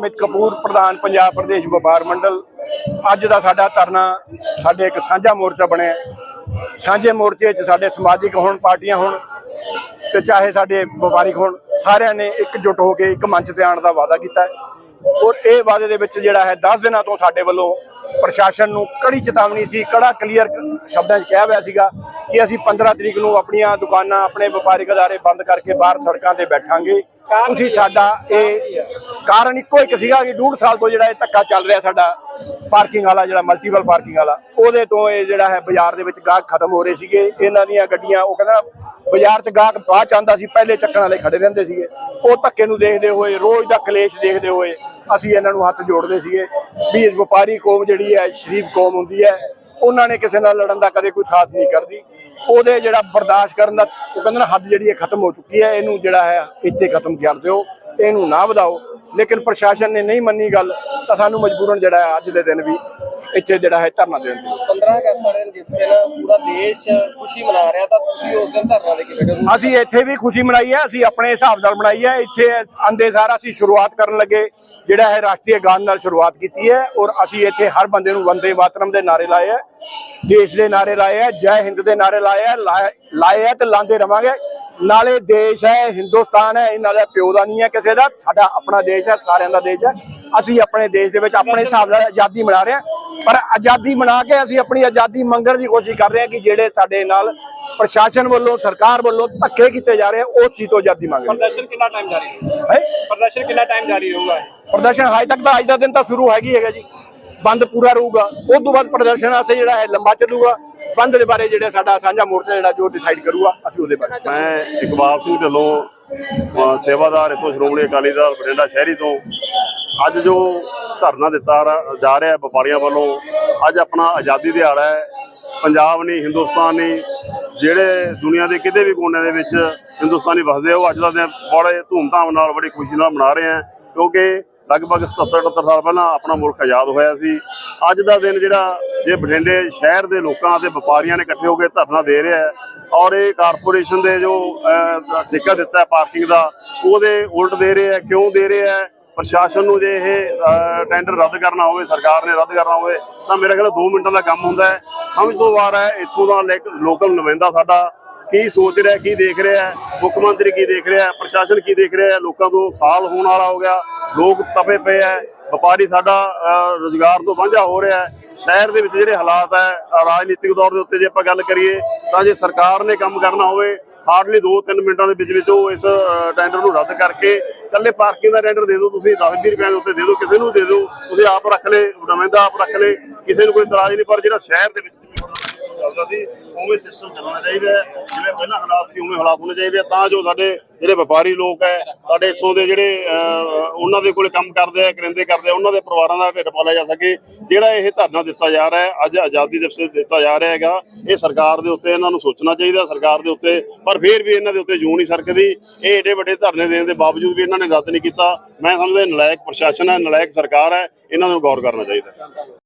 ਅਮਿਤ ਕਪੂਰ ਪ੍ਰਧਾਨ ਪੰਜਾਬ ਪ੍ਰਦੇਸ਼ ਵਪਾਰ ਮੰਡਲ। ਅੱਜ ਦਾ ਸਾਡਾ ਧਰਨਾ, ਸਾਡੇ ਇੱਕ ਸਾਂਝਾ ਮੋਰਚਾ ਬਣਿਆ। ਸਾਂਝੇ ਮੋਰਚੇ 'ਚ ਸਾਡੇ ਸਮਾਜਿਕ ਹੋਣ, ਪਾਰਟੀਆਂ ਹੋਣ ਤੇ ਚਾਹੇ ਸਾਡੇ ਵਪਾਰਿਕ ਹੋਣ, ਸਾਰਿਆਂ ਨੇ ਇਕਜੁੱਟ ਹੋ ਕੇ ਇੱਕ ਮੰਚ ਤੇ ਆਉਣ ਦਾ ਵਾਅਦਾ ਕੀਤਾ ਹੈ। ਔਰ ਇਹ ਵਾਅਦੇ ਦੇ ਵਿੱਚ ਜਿਹੜਾ ਹੈ 10 ਦਿਨਾਂ ਤੋਂ ਸਾਡੇ ਵੱਲੋਂ ਪ੍ਰਸ਼ਾਸਨ ਨੂੰ ਕੜੀ ਚੇਤਾਵਨੀ ਸੀ, ਕੜਾ ਕਲੀਅਰ ਸ਼ਬਦਾਂ 'ਚ ਕਿਹਾ ਹੋਇਆ ਸੀਗਾ ਕਿ ਅਸੀਂ 15 ਤਰੀਕ ਨੂੰ ਆਪਣੀਆਂ ਦੁਕਾਨਾਂ, ਆਪਣੇ ਵਪਾਰਿਕ ਅਦਾਰੇ ਬੰਦ ਕਰਕੇ ਬਾਹਰ ਸੜਕਾਂ ਤੇ ਬੈਠਾਂਗੇ। ਤੁਸੀਂ ਸਾਡਾ ਇਹ ਕਾਰਨ ਇੱਕੋ ਇੱਕ ਸੀਗਾ ਕਿ ਡੂਢ ਸਾਲ ਤੋਂ ਜਿਹੜਾ ਇਹ ਧੱਕਾ ਚੱਲ ਰਿਹਾ ਸਾਡਾ ਪਾਰਕਿੰਗ ਵਾਲਾ ਜਿਹੜਾ ਮਲਟੀਪਲ ਪਾਰਕਿੰਗ ਵਾਲਾ ਉਹਦੇ ਤੋਂ ਇਹ ਜਿਹੜਾ ਹੈ ਬਾਜ਼ਾਰ ਦੇ ਵਿੱਚ ਗਾਹਕ ਖਤਮ ਹੋ ਰਹੇ ਸੀਗੇ। ਇਹਨਾਂ ਦੀਆਂ ਗੱਡੀਆਂ ਉਹ ਕਹਿੰਦਾ ਬਾਜ਼ਾਰ 'ਚ ਗਾਹਕ ਬਾਅਦ ਚ ਆਉਂਦਾ ਸੀ ਪਹਿਲੇ ਚੱਕਣ ਵਾਲੇ ਖੜੇ ਰਹਿੰਦੇ ਸੀਗੇ। ਉਹ ਧੱਕੇ ਨੂੰ ਦੇਖਦੇ ਹੋਏ ਰੋਜ਼ ਦਾ ਕਲੇਸ਼ ਦੇਖਦੇ ਹੋਏ ਅਸੀਂ ਇਹਨਾਂ ਨੂੰ ਹੱਥ ਜੋੜਦੇ ਸੀਗੇ। ਵੀ ਵਪਾਰੀ ਕੌਮ ਜਿਹੜੀ ਹੈ ਸ਼ਰੀਫ ਕੌਮ ਹੁੰਦੀ ਹੈ ਉਹਨਾਂ ਨੇ ਕਿਸੇ ਨਾਲ ਲੜਨ ਦਾ ਕਦੇ ਕੋਈ ਸਾਥ ਨਹੀਂ ਕਰਦੀ। ਉਹਦੇ ਜਿਹੜਾ ਬਰਦਾਸ਼ਤ ਕਰਨ ਦਾ ਉਹ ਕਹਿੰਦੇ ਨਾ ਹੱਦ ਜਿਹੜੀ ਹੈ ਖਤਮ ਹੋ ਚੁੱਕੀ ਹੈ। ਇਹਨੂੰ ਜਿਹੜਾ ਹੈ ਇੱਥੇ ਖਤਮ ਕਰ ਦਿਓ। ਇਹਨੂੰ ਨਾ ਵਧਾਓ। ਲੇਕਿਨ ਪ੍ਰਸ਼ਾਸਨ ਨੇ ਨਹੀਂ ਮੰਨੀ ਗੱਲ ਤਾਂ ਸਾਨੂੰ ਮਜਬੂਰਨ ਜਿਹੜਾ ਹੈ ਅੱਜ ਦੇ ਦਿਨ ਵੀ ਇੱਥੇ ਜਿਹੜਾ ਹੈ ਧਰਨਾ ਦੇਣ ਦੀ। 15 ਅਗਸਤ ਵਾਲੇ ਦਿਨ ਜਿਸ ਦਿਨ ਪੂਰਾ ਦੇਸ਼ ਖੁਸ਼ੀ ਮਨਾ ਰਿਹਾ ਤਾਂ ਤੁਸੀਂ ਉਸ ਦਿਨ ਧਰਨਾ ਦੇ ਕੇ ਬੈਠੇ ਅਸੀਂ ਇੱਥੇ ਵੀ ਖੁਸ਼ੀ ਮਨਾਈ ਹੈ। ਅਸੀਂ ਆਪਣੇ ਹਿਸਾਬ ਨਾਲ ਮਨਾਈ ਹੈ। ਇੱਥੇ ਆਂਦੇ ਸਾਰ ਅਸੀਂ ਸ਼ੁਰੂਆਤ ਕਰਨ ਲੱਗੇ। ਜਿਹੜਾ ਹੈ ਰਾਸ਼ਟਰੀ ਗਾਨ ਨਾਲ ਸ਼ੁਰੂਆਤ ਕੀਤੀ ਹੈ ਔਰ ਅਸੀਂ ਇੱਥੇ ਹਰ ਬੰਦੇ ਨੂੰ ਵੰਦੇ ਮਾਤਰਮ ਦੇ ਨਾਰੇ ਲਾਏ ਹੈ, ਦੇਸ਼ ਦੇ ਨਾਰੇ ਲਾਏ ਹੈ, ਜੈ ਹਿੰਦ ਦੇ ਨਾਰੇ ਲਾਏ ਹੈ, ਲਾਏ- ਲਾਏ ਹੈ ਤੇ ਲਾਉਂਦੇ ਰਵਾਂਗੇ। ਨਾਲੇ ਦੇਸ਼ ਹੈ, ਹਿੰਦੁਸਤਾਨ ਹੈ, ਇਹਨਾਂ ਦਾ ਪਿਓ ਦਾ ਨਹੀਂ ਹੈ ਕਿਸੇ ਦਾ, ਸਾਡਾ ਆਪਣਾ ਦੇਸ਼ ਹੈ, ਸਾਰਿਆਂ ਦਾ ਦੇਸ਼ ਹੈ। ਅਸੀਂ ਆਪਣੇ ਦੇਸ਼ ਦੇ ਵਿੱਚ ਆਪਣੇ ਹਿਸਾਬ ਨਾਲ ਆਜ਼ਾਦੀ ਮਨਾ ਰਹੇ ਹਾਂ। ਪਰ ਆਜ਼ਾਦੀ ਮਨਾ ਕੇ ਅਸੀਂ ਆਪਣੀ ਆਜ਼ਾਦੀ ਮੰਗਣ ਦੀ ਕੋਸ਼ਿਸ਼ ਕਰ ਰਹੇ ਹਾਂ ਕਿ ਜਿਹੜੇ ਸਾਡੇ ਨਾਲ ਪ੍ਰਸ਼ਾਸਨ ਵੱਲੋਂ ਸਰਕਾਰ ਵੱਲੋਂ ਧੱਕੇ ਕੀਤੇ ਜਾ ਰਹੇ ਆ ਉਸ ਚੀਜ਼ ਤੋਂ ਆਜ਼ਾਦੀ ਮੰਗ ਰਹੇ ਪ੍ਰਦਰਸ਼ਨ ਕਿੰਨਾ ਟਾਈਮ ਜਾਰੀ ਰਹੂਗਾ ਹਾਂ? ਪ੍ਰਦਰਸ਼ਨ ਕਿੰਨਾ ਟਾਈਮ ਜਾਰੀ ਰਹੂਗਾ ਪ੍ਰਦਰਸ਼ਨ ਹਜੇ ਤੱਕ ਤਾਂ ਅੱਜ ਦਾ ਦਿਨ ਤਾਂ ਸ਼ੁਰੂ ਹੈਗੀ ਹੈਗਾ ਜੀ। ਬੰਦ ਪੂਰਾ ਰਹੂਗਾ। ਉਸ ਤੋਂ ਬਾਅਦ ਪ੍ਰਦਰਸ਼ਨ ਵਾਸਤੇ ਜਿਹੜਾ ਹੈ ਲੰਬਾ ਚੱਲੂਗਾ। ਬੰਦ ਦੇ ਬਾਰੇ ਜਿਹੜੇ ਸਾਡਾ ਸਾਂਝਾ ਮੋਰਚਾ ਜਿਹੜਾ ਜੋ ਡਿਸਾਈਡ ਕਰੂਗਾ ਅਸੀਂ ਉਹਦੇ ਬਾਰੇ ਮੈਂ ਇਕਬਾਲ ਸਿੰਘ ਢਿੱਲੋਂ ਸੇਵਾਦਾਰ ਇਥੋਂ ਸ਼੍ਰੋਮਣੀ ਅਕਾਲੀ ਦਲ ਬਠਿੰਡਾ ਸ਼ਹਿਰੀ ਤੋਂ। ਅੱਜ ਜੋ ਧਰਨਾ ਦਿੱਤਾ ਜਾ ਰਿਹਾ ਹੈ ਵਪਾਰੀਆਂ ਵੱਲੋਂ। ਅੱਜ ਆਪਣਾ ਆਜ਼ਾਦੀ ਦਿਹਾੜਾ ਹੈ। ਪੰਜਾਬ ਨਹੀਂ, ਹਿੰਦੁਸਤਾਨ ਨਹੀਂ, ਜਿਹੜੇ ਦੁਨੀਆ ਦੇ ਕਿਤੇ ਵੀ ਕੋਨੇ ਦੇ ਵਿੱਚ ਹਿੰਦੁਸਤਾਨੀ ਵਸਦੇ ਉਹ ਅੱਜ ਦਾ ਦਿਨ ਬੜੇ ਧੂਮਧਾਮ ਨਾਲ, ਬੜੀ ਖੁਸ਼ੀ ਨਾਲ ਮਨਾ ਰਹੇ ਆ। ਕਿਉਂਕਿ ਲਗਭਗ 70 78 ਸਾਲ ਪਹਿਲਾਂ ਆਪਣਾ ਮੁਲਕ ਆਜ਼ਾਦ ਹੋਇਆ ਸੀ। ਅੱਜ ਦਾ ਦਿਨ ਜਿਹੜਾ, ਜੇ ਬਠਿੰਡੇ ਸ਼ਹਿਰ ਦੇ ਲੋਕਾਂ ਅਤੇ ਵਪਾਰੀਆਂ ਨੇ ਇਕੱਠੇ ਹੋ ਕੇ ਧਰਨਾ ਦੇ ਰਿਹਾ ਔਰ ਇਹ ਕਾਰਪੋਰੇਸ਼ਨ ਦੇ ਜੋ ਠੇਕਾ ਦਿੱਤਾ ਪਾਰਕਿੰਗ ਦਾ, ਉਹਦੇ ਉਲਟ ਦੇ ਰਹੇ ਹੈ। ਕਿਉਂ ਦੇ ਰਿਹਾ ਪ੍ਰਸ਼ਾਸਨ ਨੂੰ ਜੇ ਇਹ ਟੈਂਡਰ ਰੱਦ ਕਰਨਾ ਹੋਵੇ ਸਰਕਾਰ ਨੇ ਰੱਦ ਕਰਨਾ ਹੋਵੇ ਤਾਂ ਮੇਰੇ ਖਿਆਲ 2 ਮਿੰਟਾਂ ਦਾ ਕੰਮ ਹੁੰਦਾ ਹੈ। ਸਮਝ ਤੋਂ ਬਾਹਰ ਹੈ ਇੱਥੋਂ ਦਾ ਲੋਕਲ ਨੁਮਾਇੰਦਾ ਸਾਡਾ ਕੀ ਸੋਚ ਰਿਹਾ ਕੀ ਦੇਖ ਰਿਹਾ ਮੁੱਖ ਮੰਤਰੀ ਕੀ ਦੇਖ ਰਿਹਾ ਪ੍ਰਸ਼ਾਸਨ ਕੀ ਦੇਖ ਰਿਹਾ ਲੋਕਾਂ ਤੋਂ ਸਾਲ ਹੋਣ ਵਾਲਾ ਹੋ ਗਿਆ ਲੋਕ ਤਪੇ ਪਏ ਹੈ ਵਪਾਰੀ ਸਾਡਾ ਅਹ, ਰੁਜ਼ਗਾਰ ਤੋਂ ਵਾਂਝਾ ਹੋ ਰਿਹਾ ਹੈ। ਸ਼ਹਿਰ ਦੇ ਵਿੱਚ ਜਿਹੜੇ ਹਾਲਾਤ ਹੈ ਰਾਜਨੀਤਿਕ ਤੌਰ ਦੇ ਉੱਤੇ ਜੇ ਆਪਾਂ ਗੱਲ ਕਰੀਏ ਤਾਂ ਜੇ ਸਰਕਾਰ ਨੇ ਕੰਮ ਕਰਨਾ ਹੋਵੇ ਹਾਰਡਲੀ 2-3 ਮਿੰਟਾਂ ਦੇ ਵਿੱਚ ਵਿੱਚ ਉਹ ਇਸ ਟੈਂਡਰ ਨੂੰ ਰੱਦ ਕਰਕੇ ਕੱਲੇ ਪਾਰਕਿੰਗ ਦਾ ਟੈਂਡਰ ਦੇ ਦਿਓ ਤੁਸੀਂ 10-20 ਰੁਪਏ ਦੇ ਉੱਤੇ ਦੇ ਦਿਓ, ਕਿਸੇ ਨੂੰ ਦੇ ਦਿਓ। ਤੁਸੀਂ ਆਪ ਰੱਖ ਲੈ ਦਾ ਆਪ ਰੱਖ ਲੈ ਕਿਸੇ ਨੂੰ ਕੋਈ ਇਤਰਾਜ਼ ਨਹੀਂ, ਪਰ ਜਿਹੜਾ ਸ਼ਹਿਰ ਦੇ ਵਿੱਚ ਚੱਲਦਾ ਸੀ, ਉਵੇਂ ਸਿਸਟਮ ਚੱਲਣਾ ਚਾਹੀਦਾ ਹੈ। ਜਿਵੇਂ ਪਹਿਲਾਂ ਹਾਲਾਤ ਸੀ, ਉਵੇਂ ਹਾਲਾਤ ਹੋਣੇ ਚਾਹੀਦੇ ਆ। ਤਾਂ ਜੋ ਸਾਡੇ ਜਿਹੜੇ ਵਪਾਰੀ ਲੋਕ ਹੈ, ਸਾਡੇ ਇੱਥੋਂ ਦੇ ਜਿਹੜੇ ਉਹਨਾਂ ਦੇ ਕੋਲੇ ਕੰਮ ਕਰਦੇ ਆ, ਕਰਿੰਦੇ ਕਰਦੇ ਆ, ਉਹਨਾਂ ਦੇ ਪਰਿਵਾਰਾਂ ਦਾ ਢਿੱਡ ਪਾਲਿਆ ਜਾ ਸਕੇ। ਜਿਹੜਾ ਇਹ ਧਰਨਾ ਦਿੱਤਾ ਜਾ ਰਿਹਾ ਹੈ, ਅੱਜ ਆਜ਼ਾਦੀ ਦਿਵਸ ਦਿੱਤਾ ਜਾ ਰਿਹਾ ਹੈਗਾ, ਇਹ ਸਰਕਾਰ ਦੇ ਉੱਤੇ ਇਹਨਾਂ ਨੂੰ ਸੋਚਣਾ ਚਾਹੀਦਾ, ਸਰਕਾਰ ਦੇ ਉੱਤੇ, ਪਰ ਫਿਰ ਵੀ ਇਹਨਾਂ ਦੇ ਉੱਤੇ ਜੂ ਨਹੀਂ ਸਰਕਦੀ। ਇਹ ਏਡੇ ਵੱਡੇ ਧਰਨੇ ਦੇਣ ਦੇ ਬਾਵਜੂਦ ਵੀ ਇਹਨਾਂ ਨੇ ਰੱਦ ਨਹੀਂ ਕੀਤਾ। ਮੈਂ ਸਮਝਦਾ ਨਲਾਇਕ ਪ੍ਰਸ਼ਾਸਨ ਹੈ, ਨਲਾਇਕ ਸਰਕਾਰ ਹੈ, ਇਹਨਾਂ ਨੂੰ ਗੌਰ ਕਰਨਾ ਚਾਹੀਦਾ